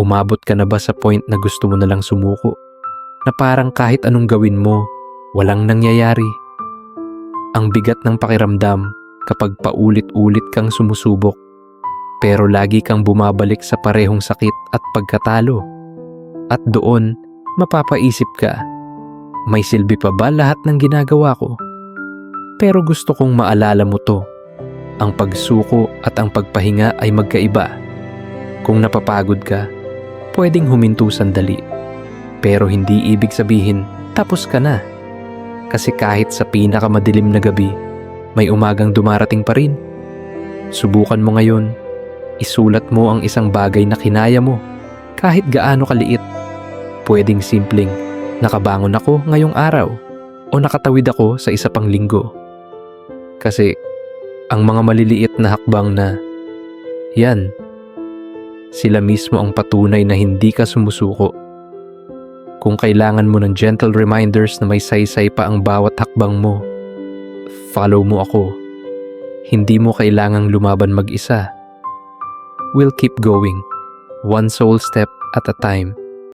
Umabot ka na ba sa point na gusto mo na lang sumuko? Na parang kahit anong gawin mo, walang nangyayari. Ang bigat ng pakiramdam kapag paulit-ulit kang sumusubok pero lagi kang bumabalik sa parehong sakit at pagkatalo. At doon, mapapaisip ka, may silbi pa ba lahat ng ginagawa ko? Pero gusto kong maalala mo to. Ang pagsuko at ang pagpahinga ay magkaiba. Kung napapagod ka, pwedeng huminto sandali. Pero hindi ibig sabihin, tapos ka na. Kasi kahit sa pinakamadilim na gabi, may umagang dumarating pa rin. Subukan mo ngayon, isulat mo ang isang bagay na kinaya mo, kahit gaano kaliit. Pwedeng simpleng, nakabangon ako ngayong araw o nakatawid ako sa isa pang linggo. Kasi ang mga maliliit na hakbang na, yan, sila mismo ang patunay na hindi ka sumusuko. Kung kailangan mo ng gentle reminders na may saysay pa ang bawat hakbang mo, follow mo ako. Hindi mo kailangang lumaban mag-isa. We'll keep going, one soul step at a time.